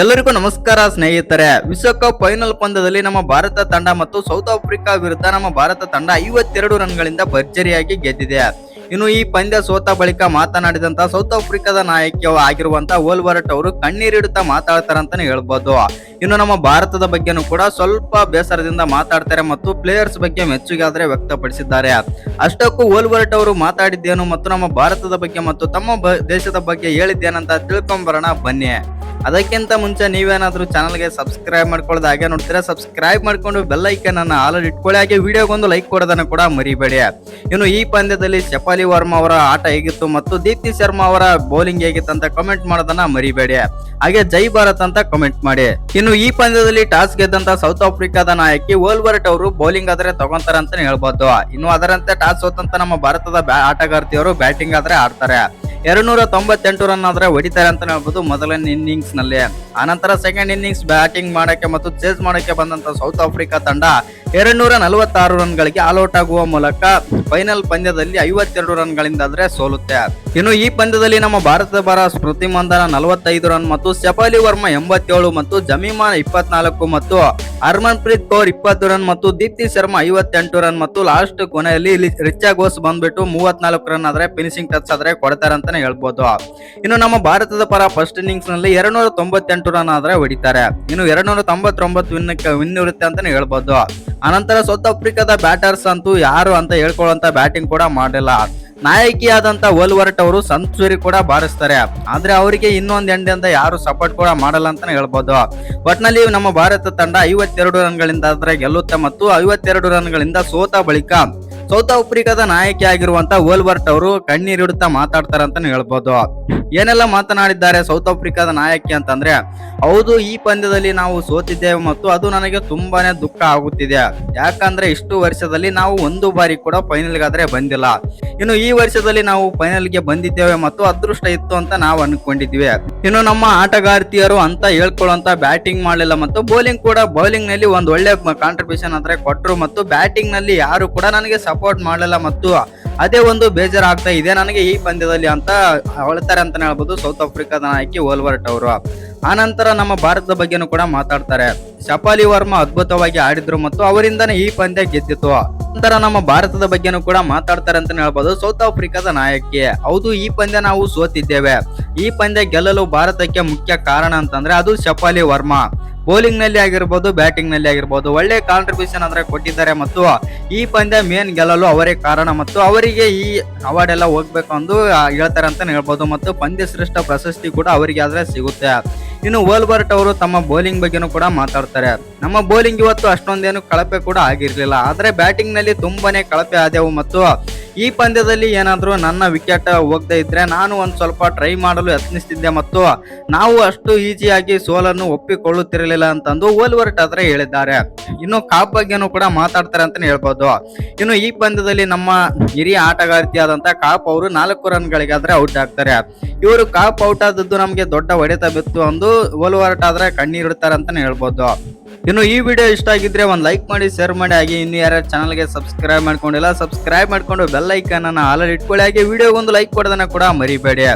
ಎಲ್ಲರಿಗೂ ನಮಸ್ಕಾರ ಸ್ನೇಹಿತರೆ. ವಿಶ್ವಕಪ್ ಫೈನಲ್ ಪಂದ್ಯದಲ್ಲಿ ನಮ್ಮ ಭಾರತ ತಂಡ ಮತ್ತು ಸೌತ್ ಆಫ್ರಿಕಾ ವಿರುದ್ಧ ನಮ್ಮ ಭಾರತ ತಂಡ ಐವತ್ತೆರಡು ರನ್ಗಳಿಂದ ಭರ್ಜರಿಯಾಗಿ ಗೆದ್ದಿದೆ. ಇನ್ನು ಈ ಪಂದ್ಯ ಸೋತ ಬಳಿಕ ಮಾತನಾಡಿದಂತ ಸೌತ್ ಆಫ್ರಿಕಾದ ನಾಯಕಿ ಆಗಿರುವಂತ ಓಲ್ವರ್ಟ್ ಅವರು ಕಣ್ಣೀರಿಡುತ್ತಾ ಮಾತಾಡ್ತಾರಂತಾನೆ ಹೇಳ್ಬೋದು. ಇನ್ನು ನಮ್ಮ ಭಾರತದ ಬಗ್ಗೆನೂ ಕೂಡ ಸ್ವಲ್ಪ ಬೇಸರದಿಂದ ಮಾತಾಡ್ತಾರೆ ಮತ್ತು ಪ್ಲೇಯರ್ಸ್ ಬಗ್ಗೆ ಮೆಚ್ಚುಗೆ ಆದ್ರೆ ವ್ಯಕ್ತಪಡಿಸಿದ್ದಾರೆ. ಅಷ್ಟಕ್ಕೂ ಓಲ್ವರ್ಟ್ ಅವರು ಮಾತಾಡಿದ್ದೇನು ಮತ್ತು ನಮ್ಮ ಭಾರತದ ಬಗ್ಗೆ ಮತ್ತು ತಮ್ಮ ದೇಶದ ಬಗ್ಗೆ ಹೇಳಿದ್ದೇನಂತ ತಿಳ್ಕೊಂಬರೋಣ ಬನ್ನಿ. ಅದಕ್ಕಿಂತ ಮುಂಚೆ ನೀವೇನಾದ್ರೂ ಚಾನಲ್ಗೆ ಸಬ್ಸ್ಕ್ರೈಬ್ ಮಾಡ್ಕೊಳ್ಳೋದು ಹಾಗೆ ನೋಡ್ತೀರಾ ಸಬ್ಸ್ಕ್ರೈಬ್ ಮಾಡ್ಕೊಂಡು ಬೆಲ್ ಐಕನ್ ಅನ್ನ ಆಲ್ ಇಟ್ಕೊಳ್ಳಿ. ಹಾಗೆ ವಿಡಿಯೋಗೊಂದು ಲೈಕ್ ಕೊಡೋದನ್ನು ಕೂಡ ಮರಿಬೇಡಿ. ಇನ್ನು ಈ ಪಂದ್ಯದಲ್ಲಿ ಶಫಾಲಿ ವರ್ಮಾ ಅವರ ಆಟ ಹೇಗಿತ್ತು ಮತ್ತು ದೀಪ್ತಿ ಶರ್ಮಾ ಅವರ ಬೌಲಿಂಗ್ ಹೇಗಿತ್ತು ಅಂತ ಕಮೆಂಟ್ ಮಾಡೋದನ್ನ ಮರಿಬೇಡಿ. ಹಾಗೆ ಜೈ ಭಾರತ್ ಅಂತ ಕಮೆಂಟ್ ಮಾಡಿ. ಇನ್ನು ಈ ಪಂದ್ಯದಲ್ಲಿ ಟಾಸ್ ಗೆದ್ದಂತ ಸೌತ್ ಆಫ್ರಿಕಾದ ನಾಯಕಿ ವೋಲ್ಬರ್ಟ್ ಅವರು ಬೌಲಿಂಗ್ ಆದ್ರೆ ತಗೊಂತಾರೆ ಅಂತ ಹೇಳ್ಬೋದು. ಇನ್ನು ಅದರಂತೆ ಟಾಸ್ ಸೋತಂತ ನಮ್ಮ ಭಾರತದ ಆಟಗಾರ್ತಿಯವರು ಬ್ಯಾಟಿಂಗ್ ಆದ್ರೆ ಆಡ್ತಾರೆ. ಎರಡ್ನೂರ ತೊಂಬತ್ತೆಂಟು ರನ್ ಆದ್ರೆ ಹೊಡಿತಾರೆ ಅಂತ ಹೇಳ್ಬೋದು ಮೊದಲನೇ ಇನ್ನಿಂಗ್ಸ್ನಲ್ಲಿ ಆನಂತರ ಸೆಕೆಂಡ್ ಇನ್ನಿಂಗ್ಸ್ ಬ್ಯಾಟಿಂಗ್ ಮಾಡಕ್ಕೆ ಮತ್ತು ಚೇಸ್ ಮಾಡಕ್ಕೆ ಬಂದಂತ ಸೌತ್ ಆಫ್ರಿಕಾ ತಂಡ ಎರಡ್ನೂರ ನಲವತ್ತಾರು ರನ್ಗಳಿಗೆ ಆಲ್ಔಟ್ ಆಗುವ ಮೂಲಕ ಫೈನಲ್ ಪಂದ್ಯದಲ್ಲಿ ಐವತ್ತೆರಡು ರನ್ಗಳಿಂದ ಆದ್ರೆ ಸೋಲುತ್ತೆ. ಇನ್ನು ಈ ಪಂದ್ಯದಲ್ಲಿ ನಮ್ಮ ಭಾರತದ ಪರ ಸ್ಮೃತಿ ಮಂದನ ನಲವತ್ತೈದು ರನ್ ಮತ್ತು ಶಫಾಲಿ ವರ್ಮಾ ಎಂಬತ್ತೇಳು ಮತ್ತು ಜಮೀಮಾನ್ ಇಪ್ಪತ್ನಾಲ್ಕು ಮತ್ತು ಹರ್ಮನ್ ಪ್ರೀತ್ ಕೌರ್ ಇಪ್ಪತ್ತು ರನ್ ಮತ್ತು ದೀಪ್ತಿ ಶರ್ಮಾ ಐವತ್ತೆಂಟು ರನ್ ಮತ್ತು ಲಾಸ್ಟ್ ಕೊನೆಯಲ್ಲಿ ರಿಚಾ ಘೋಷ್ ಬಂದ್ಬಿಟ್ಟು ಮೂವತ್ನಾಲ್ಕು ರನ್ ಆದ್ರೆ ಫಿನಿಶಿಂಗ್ ಟಚ್ ಆದ್ರೆ ಕೊಡ್ತಾರೆ ಅಂತಾನೆ ಹೇಳ್ಬೋದು. ಇನ್ನು ನಮ್ಮ ಭಾರತದ ಪರ ಫಸ್ಟ್ ಇನ್ನಿಂಗ್ಸ್ನಲ್ಲಿ ಎರಡ್ನೂರ ತೊಂಬತ್ತೆಂಟು ರನ್ ಆದ್ರೆ ಹೊಡಿತಾರೆ. ಇನ್ನು ಎರಡ್ನೂರ ತೊಂಬತ್ತೊಂಬತ್ತು ವಿನ್ ವಿನ್ ಇರುತ್ತೆ ಅಂತಾನೆ ಹೇಳ್ಬೋದು. ಅನಂತರ ಸೌತ್ ಆಫ್ರಿಕಾದ ಬ್ಯಾಟರ್ಸ್ ಅಂತೂ ಯಾರು ಅಂತ ಹೇಳ್ಕೊಳ್ಳುವಂತ ಬ್ಯಾಟಿಂಗ್ ಕೂಡ ಮಾಡಿಲ್ಲ. ನಾಯಕಿಯಾದಂತ ವಲ್ವರ್ಟ್ ಅವರು ಸೆಂಚುರಿ ಕೂಡ ಬಾರಿಸ್ತಾರೆ. ಆದ್ರೆ ಅವರಿಗೆ ಇನ್ನೊಂದ್ ಎಂಡ್ ಅಂತ ಯಾರು ಸಪೋರ್ಟ್ ಕೂಡ ಮಾಡಲ್ಲ ಅಂತ ಹೇಳ್ಬೋದು. ಒಟ್ನಲ್ಲಿ ನಮ್ಮ ಭಾರತ ತಂಡ ಐವತ್ತೆರಡು ರನ್ಗಳಿಂದ ಆದ್ರೆ ಗೆಲ್ಲುತ್ತೆ ಮತ್ತು ಐವತ್ತೆರಡು ರನ್ಗಳಿಂದ ಸೋತ ಬಳಿಕ ಸೌತ್ ಆಫ್ರಿಕಾದ ನಾಯಕಿ ಆಗಿರುವಂತ ವೋಲ್ವರ್ಟ್ ಅವರು ಕಣ್ಣೀರಿಡುತ್ತಾ ಮಾತಾಡ್ತಾರೆ ಅಂತಾನೆ ಹೇಳ್ಬೋದು. ಏನೆಲ್ಲ ಮಾತನಾಡಿದ್ದಾರೆ ಸೌತ್ ಆಫ್ರಿಕಾದ ನಾಯಕಿ ಅಂತಂದ್ರೆ, ಹೌದು, ಈ ಪಂದ್ಯದಲ್ಲಿ ನಾವು ಸೋತಿದ್ದೇವೆ ಮತ್ತು ಅದು ನನಗೆ ತುಂಬಾನೇ ದುಃಖ ಆಗುತ್ತಿದೆ. ಯಾಕಂದ್ರೆ ಇಷ್ಟು ವರ್ಷದಲ್ಲಿ ನಾವು ಒಂದು ಬಾರಿ ಕೂಡ ಫೈನಲ್ಗಾದ್ರೆ ಬಂದಿಲ್ಲ. ಇನ್ನು ಈ ವರ್ಷದಲ್ಲಿ ನಾವು ಫೈನಲ್ಗೆ ಬಂದಿದ್ದೇವೆ ಮತ್ತು ಅದೃಷ್ಟ ಇತ್ತು ಅಂತ ನಾವು ಅನ್ಕೊಂಡಿದ್ವಿ ಇನ್ನು ನಮ್ಮ ಆಟಗಾರ್ತಿಯರು ಅಂತ ಹೇಳ್ಕೊಳ್ಳುವಂತ ಬ್ಯಾಟಿಂಗ್ ಮಾಡಲಿಲ್ಲ ಮತ್ತು ಬೌಲಿಂಗ್ ಕೂಡ ಬೌಲಿಂಗ್ನಲ್ಲಿ ಒಂದು ಒಳ್ಳೆ ಕಾಂಟ್ರಿಬ್ಯೂಷನ್ ಅಂದ್ರೆ ಕೊಟ್ಟರು ಮತ್ತು ಬ್ಯಾಟಿಂಗ್ನಲ್ಲಿ ಯಾರು ಕೂಡ ನನಗೆ ಸಪೋರ್ಟ್ ಮಾಡಲಿಲ್ಲ ಮತ್ತು ಅದೇ ಒಂದು ಬೇಜಾರಾಗ್ತಾ ಇದೆ ನನಗೆ ಈ ಪಂದ್ಯದಲ್ಲಿ ಅಂತ ಹೊಳ್ತಾರೆ ಅಂತ ಹೇಳ್ಬೋದು ಸೌತ್ ಆಫ್ರಿಕಾದ ನಾಯಕಿ ಓಲ್ವರ್ಟ್ ಅವರು. ಆನಂತರ ನಮ್ಮ ಭಾರತದ ಬಗ್ಗೆನೂ ಕೂಡ ಮಾತಾಡ್ತಾರೆ. ಶಫಾಲಿ ವರ್ಮಾ ಅದ್ಭುತವಾಗಿ ಆಡಿದ್ರು ಮತ್ತು ಅವರಿಂದನೇ ಈ ಪಂದ್ಯ ಗೆದ್ದಿತ್ತು ನಂತರ ನಮ್ಮ ಭಾರತದ ಬಗ್ಗೆನೂ ಕೂಡ ಮಾತಾಡ್ತಾರೆ ಅಂತ ಹೇಳ್ಬೋದು ಸೌತ್ ಆಫ್ರಿಕಾದ ನಾಯಕಿ. ಹೌದು, ಈ ಪಂದ್ಯ ನಾವು ಸೋತಿದ್ದೇವೆ. ಈ ಪಂದ್ಯ ಗೆಲ್ಲಲು ಭಾರತಕ್ಕೆ ಮುಖ್ಯ ಕಾರಣ ಅಂತಂದ್ರೆ ಅದು ಶಫಾಲಿ ವರ್ಮಾ ಬೌಲಿಂಗ್ನಲ್ಲಿ ಆಗಿರ್ಬೋದು ಬ್ಯಾಟಿಂಗ್ನಲ್ಲಿ ಆಗಿರ್ಬೋದು, ಒಳ್ಳೆ ಕಾಂಟ್ರಿಬ್ಯೂಷನ್ ಅಂದ್ರೆ ಕೊಟ್ಟಿದ್ದಾರೆ ಮತ್ತು ಈ ಪಂದ್ಯ ಮೇನ್ ಗೆಲ್ಲಲು ಅವರೇ ಕಾರಣ ಮತ್ತು ಅವರಿಗೆ ಈ ಅವಾರ್ಡ್ ಎಲ್ಲ ಹೋಗ್ಬೇಕು ಅಂದು ಹೇಳ್ತಾರೆ ಅಂತಾನೆ ಹೇಳ್ಬೋದು ಮತ್ತು ಪಂದ್ಯ ಶ್ರೇಷ್ಠ ಪ್ರಶಸ್ತಿ ಕೂಡ ಅವರಿಗೆ ಆದ್ರೆ ಸಿಗುತ್ತೆ. ಇನ್ನು ವೋಲ್ಬರ್ಟ್ ಅವರು ತಮ್ಮ ಬೌಲಿಂಗ್ ಬಗ್ಗೆನೂ ಕೂಡ ಮಾತಾಡ್ತಾರೆ. ನಮ್ಮ ಬೌಲಿಂಗ್ ಇವತ್ತು ಅಷ್ಟೊಂದೇನು ಕಳಪೆ ಕೂಡ ಆಗಿರಲಿಲ್ಲ. ಆದರೆ ಬ್ಯಾಟಿಂಗ್ನಲ್ಲಿ ತುಂಬಾನೇ ಕಳಪೆ ಆದೆವು ಮತ್ತು ಈ ಪಂದ್ಯದಲ್ಲಿ ಏನಾದರೂ ನನ್ನ ವಿಕೆಟ್ ಹೋಗದೆ ಇದ್ರೆ ನಾನು ಒಂದು ಸ್ವಲ್ಪ ಟ್ರೈ ಮಾಡಲು ಯತ್ನಿಸ್ತಿದ್ದೆ ಮತ್ತು ನಾವು ಅಷ್ಟು ಈಸಿಯಾಗಿ ಸೋಲನ್ನು ಒಪ್ಪಿಕೊಳ್ಳುತ್ತಿರಲಿಲ್ಲ ಅಂತಂದು ಓಲ್ವರ್ಟ್ ಆದ್ರೆ ಹೇಳಿದ್ದಾರೆ. ಇನ್ನು ಕಾಪ್ ಬಗ್ಗೆನೂ ಕೂಡ ಮಾತಾಡ್ತಾರೆ ಅಂತಾನೆ ಹೇಳ್ಬೋದು. ಇನ್ನು ಈ ಪಂದ್ಯದಲ್ಲಿ ನಮ್ಮ ಹಿರಿಯ ಆಟಗಾರ್ತಿಯಾದಂತ ಕಾಪ್ ಅವರು ನಾಲ್ಕು ರನ್ಗಳಿಗಾದ್ರೆ ಔಟ್ ಆಗ್ತಾರೆ. ಇವರು ಕಾಪ್ ಔಟ್ ಆದದ್ದು ನಮಗೆ ದೊಡ್ಡ ಹೊಡೆತ ಬಿತ್ತು ಅಂದು ಓಲ್ವರ್ಟ್ ಆದ್ರೆ ಕಣ್ಣೀರಿಡ್ತಾರೆ ಅಂತಾನೆ ಹೇಳ್ಬೋದು. ಇನ್ನು ಈ ವಿಡಿಯೋ ಇಷ್ಟ ಆಗಿದ್ರೆ ಒಂದು ಲೈಕ್ ಮಾಡಿ ಶೇರ್ ಮಾಡಿ, ಹಾಗೆ ಇನ್ನು ಯಾರ ಚಾನಲ್ಗೆ ಸಬ್ಸ್ಕ್ರೈಬ್ ಮಾಡ್ಕೊಂಡಿಲ್ಲ ಸಬ್ಸ್ಕ್ರೈಬ್ ಮಾಡ್ಕೊಂಡು ಬೆಲ್ ಐಕನ್ ಅನ್ನ ಆಲ್ರೆಡಿ ಇಟ್ಕೊಳ್ಳಿ, ಹಾಗೆ ವಿಡಿಯೋಗೊಂದು ಲೈಕ್ ಕೊಡೋದನ್ನ ಕೂಡ ಮರಿಬೇಡಿ.